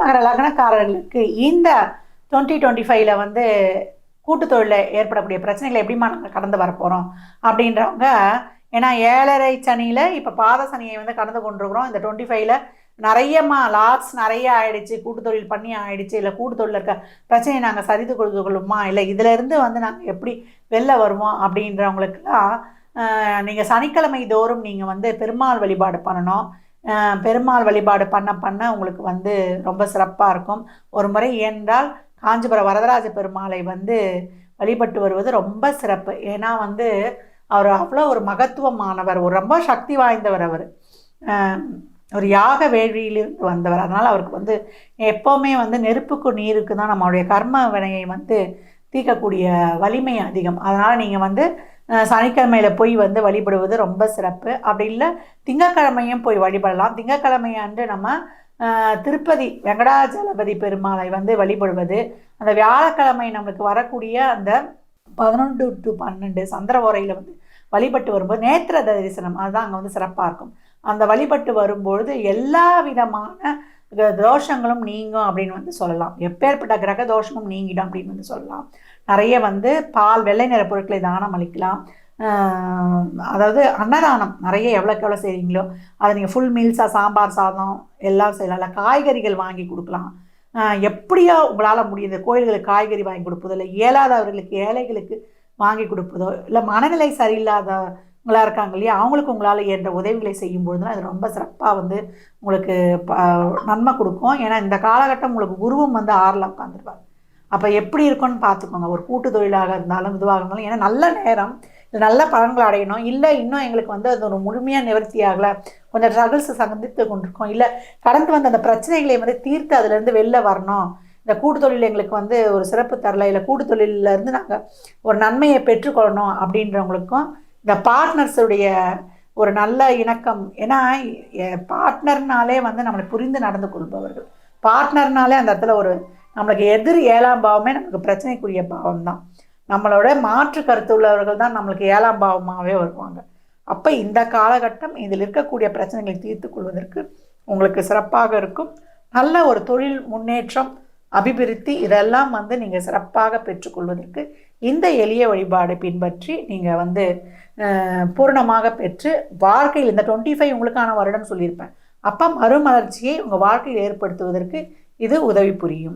மகர லக்னக்காரர்களுக்கு இந்த twenty twenty ஃபைவ்ல வந்து கூட்டு தொழிலில் ஏற்படக்கூடிய பிரச்சனைகளை எப்படிமா நாங்கள் கடந்து வரப்போகிறோம் அப்படின்றவங்க ஏன்னா ஏழரை சனியில் இப்போ பாத சனியை வந்து கடந்து கொண்டிருக்கிறோம். இந்த டுவெண்ட்டி ஃபைவ்ல நிறையமா லாஸ் நிறைய ஆயிடுச்சு. கூட்டு தொழில் பண்ணி ஆயிடுச்சு. இல்லை கூட்டு தொழில் இருக்க பிரச்சனையை நாங்கள் சரித்து கொடுக்க கொள்ளுமா இல்லை இதிலேருந்து வந்து நாங்கள் எப்படி வெளில வருவோம் அப்படின்றவங்களுக்குலாம் நீங்கள் சனிக்கிழமை தோறும் நீங்கள் வந்து பெருமாள் வழிபாடு பண்ணணும். பெருமாள் வழிபாடு பண்ண பண்ண உங்களுக்கு வந்து ரொம்ப சிறப்பாக இருக்கும். ஒரு முறை என்றால் காஞ்சிபுரம் வரதராஜ பெருமாளை வந்து வழிபட்டு வருவது ரொம்ப சிறப்பு. ஏன்னா வந்து அவர் அவ்வளோ ஒரு மகத்துவமானவர் ஒரு ரொம்ப சக்தி வாய்ந்தவர் அவர். ஒரு யாக வேள்வியிலிருந்து வந்தவர். அதனால் அவருக்கு வந்து எப்போவுமே வந்து நெருப்புக்கு நீருக்கு தான் நம்மளுடைய கர்ம வினையை வந்து தீர்க்கக்கூடிய வலிமை அதிகம். அதனால் நீங்கள் வந்து சனிக்கிழமையில் போய் வந்து வழிபடுவது ரொம்ப சிறப்பு. அப்படி இல்லை திங்கக்கிழமையும் போய் வழிபடலாம். திங்கக்கிழமை அன்று நம்ம திருப்பதி வெங்கடாஜலபதி பெருமாளை வந்து வழிபடுவது அந்த வியாழக்கிழமை நம்மளுக்கு வரக்கூடிய அந்த பதினொன்று டு பன்னெண்டு சந்திர உரையில் வந்து வழிபட்டு வரும்போது நேத்திர தரிசனம் அதுதான் அங்கே வந்து சிறப்பாக இருக்கும். அந்த வழிபட்டு வரும்பொழுது எல்லா விதமான தோஷங்களும் நீங்கும் அப்படின்னு வந்து சொல்லலாம். எப்பேற்பட்ட கிரக தோஷமும் நீங்கிடும் அப்படின்னு வந்து சொல்லலாம். நிறைய வந்து பால் வெள்ளை நிற பொருட்களை தானம் அளிக்கலாம். அதாவது அன்னதானம் நிறைய எவ்வளோக்கு எவ்வளோ செய்கிறீங்களோ அதை நீங்கள் ஃபுல் மீல்ஸாக சாம்பார் சாதம் எல்லாம் செய்யலாம். இல்லை காய்கறிகள் வாங்கி கொடுக்கலாம். எப்படியோ உங்களால் முடியுது. கோயில்களுக்கு காய்கறி வாங்கி கொடுப்பதோ இல்லை இயலாதவர்களுக்கு ஏழைகளுக்கு வாங்கி கொடுப்பதோ இல்லை மனநிலை சரியில்லாத உங்களாக இருக்காங்க இல்லையா? அவங்களுக்கு உங்களால் என்ற உதவிகளை செய்யும் அது ரொம்ப சிறப்பாக வந்து உங்களுக்கு ப- நன்மை கொடுக்கும். ஏன்னா இந்த காலகட்டம் உங்களுக்கு குருவும் வந்து ஆறில் உட்காந்துருப்பார் அப்போ எப்படி இருக்கும்னு பார்த்துக்கோங்க. ஒரு கூட்டு தொழிலாக இருந்தாலும் இதுவாக இருந்தாலும் ஏன்னா நல்ல நேரம் இது நல்ல பலன்களை அடையணும். இல்லை இன்னும் எங்களுக்கு வந்து அது ஒரு முழுமையாக நிவர்த்தி ஆகலை. கொஞ்சம் ஸ்ட்ரகிள்ஸ் சந்தித்து கொண்டிருக்கோம். இல்லை கடந்து வந்த அந்த பிரச்சனைகளை வந்து தீர்த்து அதுலேருந்து வெளில வரணும். இந்த கூட்டு தொழில் எங்களுக்கு வந்து ஒரு சிறப்பு தரல. இல்லை கூட்டு தொழிலேருந்து இருந்து நாங்கள் ஒரு நன்மையை பெற்றுக்கொள்ளணும் அப்படின்றவங்களுக்கும் இந்த பார்ட்னர்ஸுடைய ஒரு நல்ல இணக்கம். ஏன்னா பார்ட்னர்னாலே வந்து நம்மளை புரிந்து நடந்து கொள்பவர்கள். பார்ட்னர்னாலே அந்த இடத்துல ஒரு நம்மளுக்கு எதிர் ஏழாம் பாவமே நமக்கு பிரச்சனைக்குரிய பாவம் தான் நம்மளோட மாற்று கருத்து உள்ளவர்கள் தான் நம்மளுக்கு ஏழாம் பாவமாகவே வருவாங்க. அப்போ இந்த காலகட்டம் இதில் இருக்கக்கூடிய பிரச்சனைகளை தீர்த்து கொள்வதற்கு உங்களுக்கு சிறப்பாக இருக்கும். நல்ல ஒரு தொழில் முன்னேற்றம் அபிவிருத்தி இதெல்லாம் வந்து நீங்கள் சிறப்பாக பெற்றுக்கொள்வதற்கு இந்த எளிய வழிபாடு பின்பற்றி நீங்கள் வந்து பூர்ணமாக பெற்று வாழ்க்கையில் இந்த டுவெண்ட்டி ஃபைவ் உங்களுக்கான வருடம் சொல்லியிருப்பேன். அப்போ மறுமலர்ச்சியை உங்கள் வாழ்க்கையில் ஏற்படுத்துவதற்கு இது உதவி புரியும்.